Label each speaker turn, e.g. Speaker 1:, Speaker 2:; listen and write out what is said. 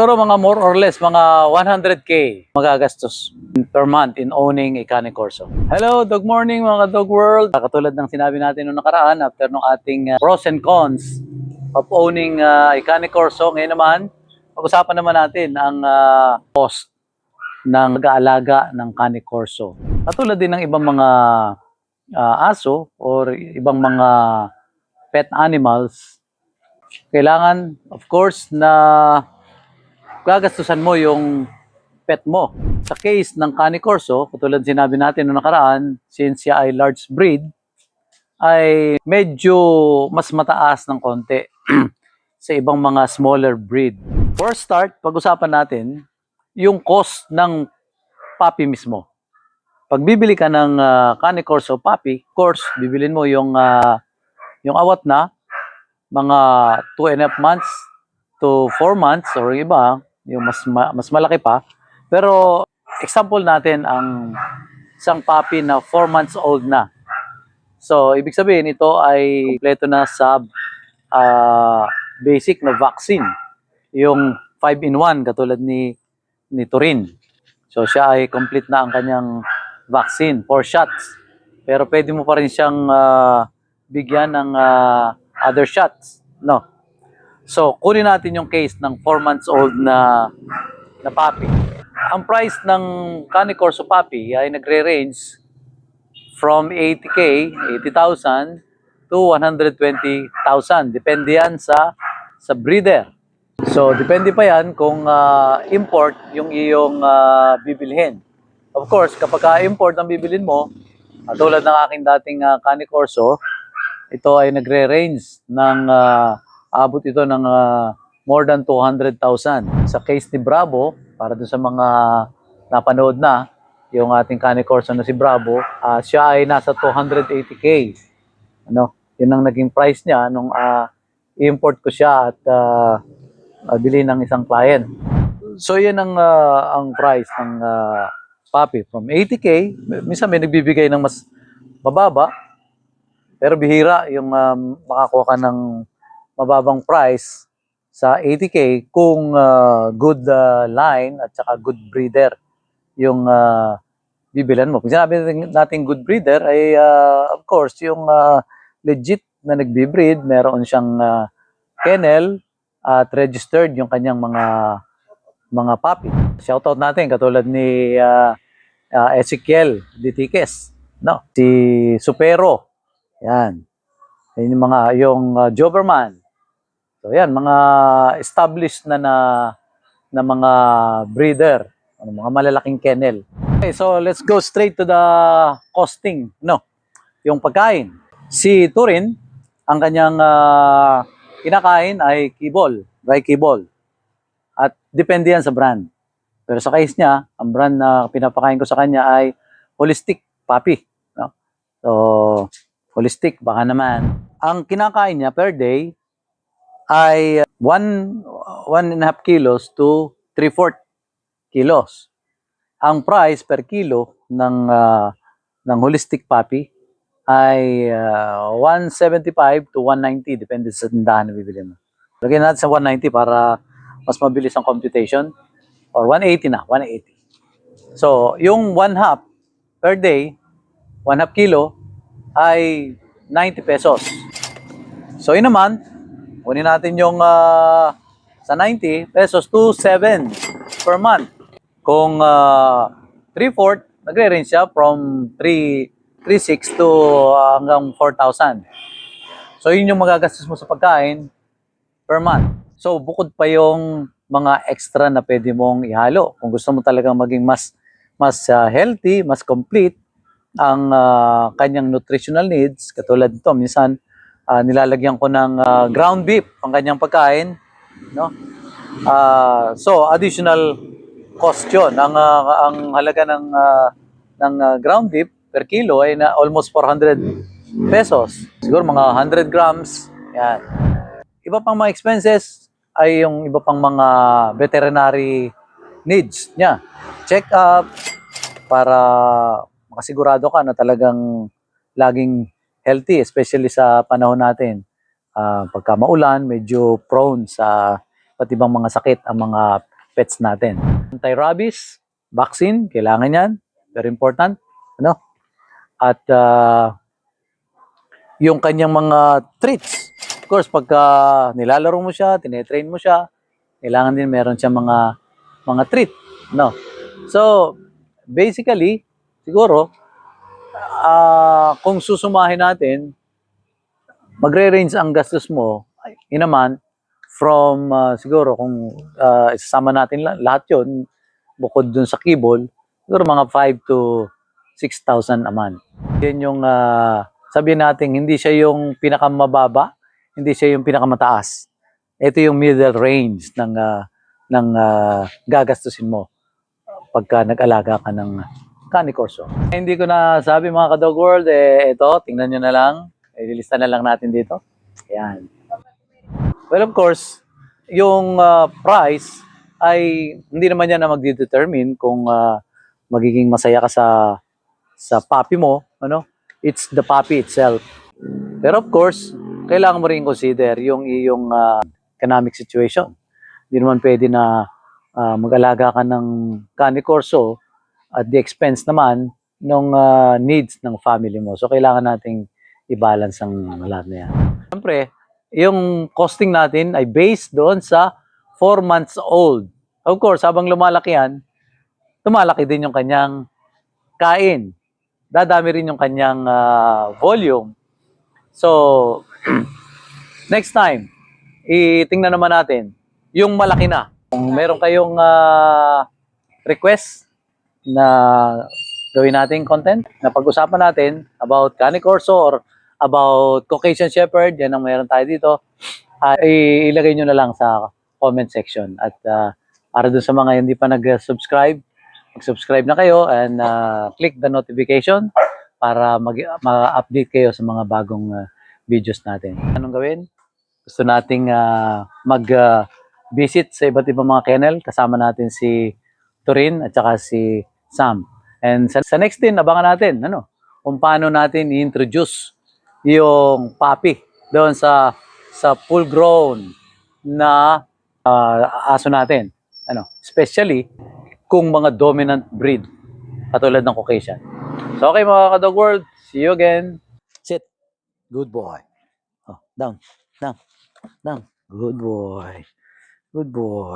Speaker 1: Pero mga more or less, mga 100k magagastos per month in owning a Cane Corso. Hello, dog morning mga dog world. Katulad ng sinabi natin noong nakaraan, after nung ating uh, pros and cons of owning uh, a Cane Corso, ngayon naman, pag-usapan naman natin ang uh, cost ng pag-aalaga ng Cane Corso. Katulad din ng ibang mga uh, aso or ibang mga pet animals, kailangan of course na gagastusan mo yung pet mo. Sa case ng Cane Corso, katulad sinabi natin noong nakaraan, since siya ay large breed, ay medyo mas mataas ng konti sa ibang mga smaller breed. For start, pag-usapan natin yung cost ng puppy mismo. Pag bibili ka ng uh, Cane Corso puppy, course, bibilin mo yung ah, yung awat na mga 2 and a half months to 4 months or yung iba, yung mas ma- mas malaki pa. Pero example natin ang isang puppy na 4 months old na. So, ibig sabihin ito ay kompleto na sa ah, basic na vaccine. Yung 5 in 1 katulad ni ni Turin. So, siya ay complete na ang kanyang vaccine, 4 shots. Pero pwede mo pa rin siyang ah, bigyan ng ah, other shots. No. So, kunin natin yung case ng 4 months old na na puppy. Ang price ng Cane Corso puppy ay nagre-range from 80k, 80,000 to 120,000. Depende yan sa sa breeder. So, depende pa yan kung ah, import yung iyong ah, bibilhin. Of course, kapag ka import ang bibilin mo, ah, tulad ng aking dating uh, Cane Corso, ito ay nagre-range ng ah, abot ito ng ah, more than 200,000. Sa case ni Bravo, para dun sa mga napanood na, yung ating Cane Corso na si Bravo, ah, siya ay nasa 280k. Ano, yun ang naging price niya nung ah, import ko siya at ah, bili ng isang client. So yan ang ah, ang price ng ah, puppy from 80k. Minsan may nagbibigay ng mas mababa, pero bihira yung um, makakuha ka ng mababang price sa 80k kung ah, good ah, line at saka good breeder yung ah, bibilan mo. Pag sinabi natin, natin good breeder ay ah, of course yung ah, legit na nagbi-breed, meron siyang ah, kennel at registered yung kanyang mga mga puppy. Shoutout natin katulad ni ah, ah, Ezekiel Ditiques, no? Si Supero. Yan. Yan yung mga yung ah, Doberman. So yan, mga established na na na mga breeder, ano, mga malalaking kennel. Okay, so let's go straight to the costing, no? Yung pagkain. Si Turin, ang kanyang ah, kinakain ay kibol, dry kibol. At depende yan sa brand. Pero sa case niya, ang brand na pinapakain ko sa kanya ay holistic puppy. No? So, holistic, baka naman. Ang kinakain niya per day ay 1 one and a half kilos to 3 fourth kilos. Ang price per kilo ng ah, ng holistic puppy ay ah, 175 to 190 depende sa tindahan na bibili mo. Lagyan natin sa 190 para mas mabilis ang computation or 180 na, 180. So, yung 1 half per day, 1 half kilo ay 90 pesos. So, yun naman, kunin natin yung ah, sa 90 pesos to 7 per month. Kung uh, 3-4, nagre-range siya from 3 3.6 to ah, hanggang 4,000. So, yun yung magagastos mo sa pagkain per month. So, bukod pa yung mga extra na pwede mong ihalo. Kung gusto mo talagang maging mas mas ah, healthy, mas complete ang ah, kanyang nutritional needs, katulad nito, minsan ah, nilalagyan ko ng ah, ground beef ang kanyang pagkain, no? Ah, so, additional cost 'yon. Ang ah, ang halaga ng ah, ng ah, ground beef per kilo ay na almost 400 pesos. Siguro mga 100 grams. Yan. Iba pang mga expenses ay yung iba pang mga veterinary needs niya. Check up para makasigurado ka na talagang laging healthy, especially sa panahon natin. Ah, pagka maulan, medyo prone sa iba't ibang mga sakit ang mga pets natin. Anti-rabies, vaccine, kailangan yan. Very important. Ano? At ah, yung kanyang mga treats. Of course, pagka nilalaro mo siya, tinetrain mo siya, kailangan din meron siya mga mga treat. No? So, basically, siguro, ah kung susumahin natin, magre-range ang gastos mo in a month from ah, siguro kung ah, isasama natin la- lahat yon bukod dun sa keyboard, siguro mga 5 to 6,000 a month. Yan yung ah, sabihin natin, hindi siya yung pinakamababa, hindi siya yung pinakamataas. Ito yung middle range ng ah, ng ah, gagastusin mo pagka nag-alaga ka ng Canicorso. Hindi ko na sabi mga ka-dog world, eh, ito, tingnan nyo na lang. Ililista na lang natin dito. Ayan. Well, of course, yung ah, price ay hindi naman yan na magdedetermine kung ah, magiging masaya ka sa sa puppy mo, ano? It's the puppy itself. Pero of course, kailangan mo rin consider yung iyong ah, economic situation. Hindi naman pwede na ah, mag-alaga ka ng Canicorso at the expense naman ng needs ng family mo. So, kailangan nating i-balance ang lahat na yan. Siyempre, yung costing natin ay based doon sa 4 months old. Of course, habang lumalaki yan, tumalaki din yung kanyang kain. Dadami rin yung kanyang ah, volume. So, next time, itingnan naman natin yung malaki na. Kung meron kayong ah, request na gawin nating content, na pag-usapan natin about Canicorso or about Caucasian Shepherd, yan ang meron tayo dito, ah, i- ilagay nyo na lang sa comment section. At ah, para dun sa mga hindi pa nag-subscribe, mag-subscribe na kayo and ah, click the notification para mag- ma-update kayo sa mga bagong ah, videos natin. Anong gawin? Gusto nating ah, mag-visit sa iba't ibang mga kennel. Kasama natin si Turin at saka si Sam. And sa, sa next din, abangan natin ano, kung paano natin i-introduce yung puppy doon sa sa full grown na ah, aso natin. Ano, especially kung mga dominant breed katulad ng Caucasian. So okay mga ka-dog world, see you again. Sit. Good boy. Oh, down, down, down. Good boy. Good boy.